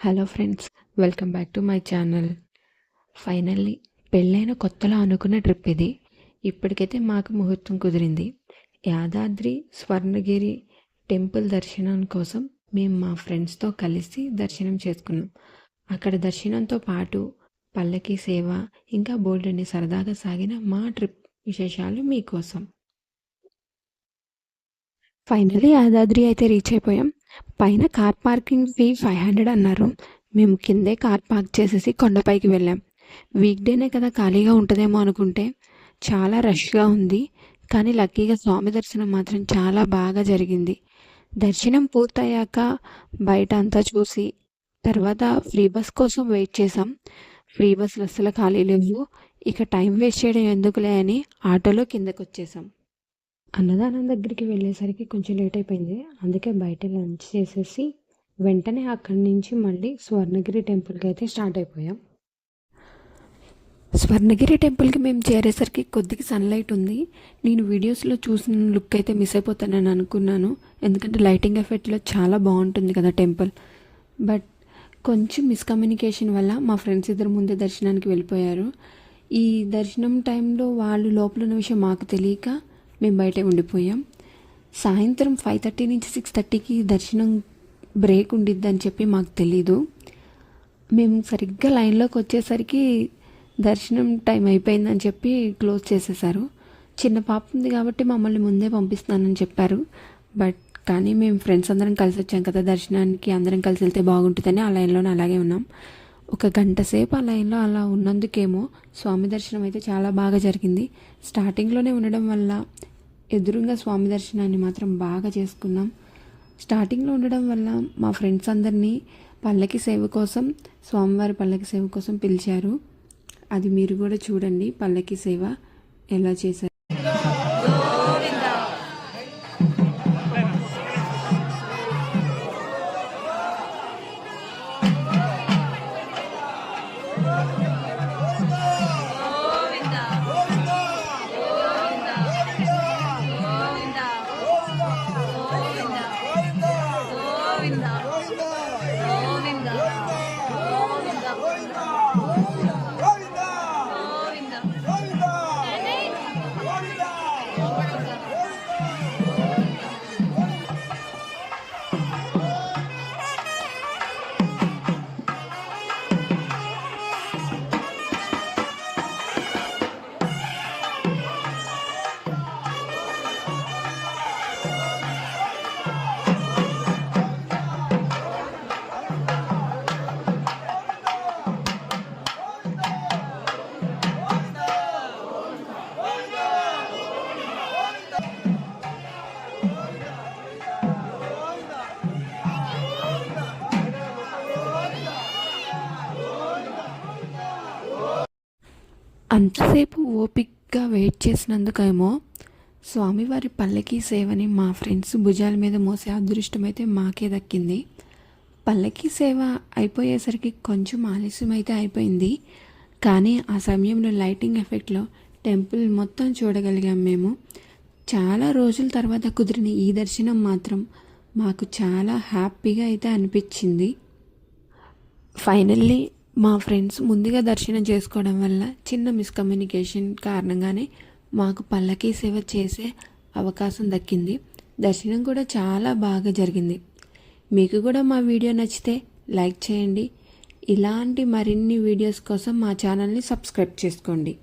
Hello friends welcome back to my channel finally పెళ్ళైన కొత్తలో అనుకున్న ట్రిప్ ఇది. ఇప్పటికైతే మాకు ముహూర్తం కుదిరింది. యాదాద్రి స్వర్ణగిరి టెంపుల్ దర్శనం కోసం మేము మా ఫ్రెండ్స్తో కలిసి దర్శనం చేసుకున్నాం. అక్కడ దర్శనంతో పాటు పల్లకి సేవ ఇంకా బోల్డని సరదాగా సాగిన మా ట్రిప్ విశేషాలు మీకోసం. ఫైనలీ యాదాద్రి అయితే రీచ్ అయిపోయాం. పైన car parking fee five hundred అన్నారు. మేము కిందే కార్ పార్క్ చేసేసి కొండపైకి వెళ్ళాం. వీక్ డేనే కదా ఖాళీగా ఉంటుందేమో అనుకుంటే చాలా రష్గా ఉంది. కానీ లక్కీగా స్వామి దర్శనం మాత్రం చాలా బాగా జరిగింది. దర్శనం పూర్తయ్యాక బయట అంతా చూసి తర్వాత ఫ్రీ బస్ కోసం వెయిట్ చేసాం ఫ్రీ బస్సులు అస్సలు ఖాళీ లేవు. ఇక టైం వేస్ట్ చేయడం ఎందుకులే అని ఆటోలో కిందకు వచ్చేసాం అన్నదానం దగ్గరికి వెళ్ళేసరికి కొంచెం లేట్ అయిపోయింది. అందుకే బయట లంచ్ చేసేసి వెంటనే అక్కడి నుంచి మళ్ళీ స్వర్ణగిరి టెంపుల్కి అయితే స్టార్ట్ అయిపోయాం. స్వర్ణగిరి టెంపుల్కి మేము చేరేసరికి కొద్దిగా సన్లైట్ ఉంది. నేను వీడియోస్లో చూసిన లుక్ అయితే మిస్ అయిపోతానని అనుకున్నాను. ఎందుకంటే లైటింగ్ ఎఫెక్ట్లో చాలా బాగుంటుంది కదా టెంపుల్. బట్ కొంచెం మిస్కమ్యూనికేషన్ వల్ల మా ఫ్రెండ్స్ ఇద్దరు ముందే దర్శనానికి వెళ్ళిపోయారు. ఈ దర్శనం టైంలో వాళ్ళు లోపల ఉన్న విషయం మాకు తెలియక మేము బయటే ఉండిపోయాం. సాయంత్రం ఫైవ్ థర్టీ నుంచి సిక్స్ థర్టీకి దర్శనం బ్రేక్ ఉండిద్దని చెప్పి మాకు తెలీదు. మేము సరిగ్గా లైన్లోకి వచ్చేసరికి దర్శనం టైం అయిపోయిందని చెప్పి క్లోజ్ చేసేసారు. చిన్న పాప ఉంది కాబట్టి మమ్మల్ని ముందే పంపిస్తానని చెప్పారు. బట్ కానీ మేము ఫ్రెండ్స్ అందరం కలిసి వచ్చాం కదా దర్శనానికి. అందరం కలిసి వెళ్తే బాగుంటుందని ఆ లైన్లోనే అలాగే ఉన్నాం. ఒక గంట సేపు ఆ లైన్లో అలా ఉన్నందుకేమో స్వామి దర్శనం అయితే చాలా బాగా జరిగింది. స్టార్టింగ్లోనే ఉండడం వల్ల ఎదురుగా స్వామి దర్శనాన్ని మాత్రం బాగా చేసుకున్నాం. స్టార్టింగ్లో ఉండడం వల్ల మా ఫ్రెండ్స్ అందరినీ పల్లకి సేవ కోసం స్వామివారి పల్లకి సేవ కోసం పిలిచారు. అది మీరు కూడా చూడండి పల్లకి సేవ ఎలా చేశారు. Thank you. అంతసేపు ఓపిక్గా వెయిట్ చేసినందుకేమో స్వామివారి పల్లకి సేవని మా ఫ్రెండ్స్ భుజాల మీద మోసే అదృష్టం అయితే మాకే దక్కింది. పల్లకి సేవ అయిపోయేసరికి కొంచెం ఆలస్యం అయితే అయిపోయింది. కానీ ఆ సమయంలో లైటింగ్ ఎఫెక్ట్లో టెంపుల్ మొత్తం చూడగలిగాం మేము. చాలా రోజుల తర్వాత కుదిరిన ఈ దర్శనం మాత్రం మాకు చాలా హ్యాపీగా అయితే అనిపించింది. ఫైనల్లీ మా ఫ్రెండ్స్ ముందుగా దర్శనం చేసుకోవడం వల్ల చిన్న మిస్కమ్యూనికేషన్ కారణంగానే మాకు పల్లకీ సేవ చేసే అవకాశం దక్కింది. దర్శనం కూడా చాలా బాగా జరిగింది. మీకు కూడా మా వీడియో నచ్చితే లైక్ చేయండి. ఇలాంటి మరిన్ని వీడియోస్ కోసం మా ఛానల్ని సబ్స్క్రైబ్ చేసుకోండి.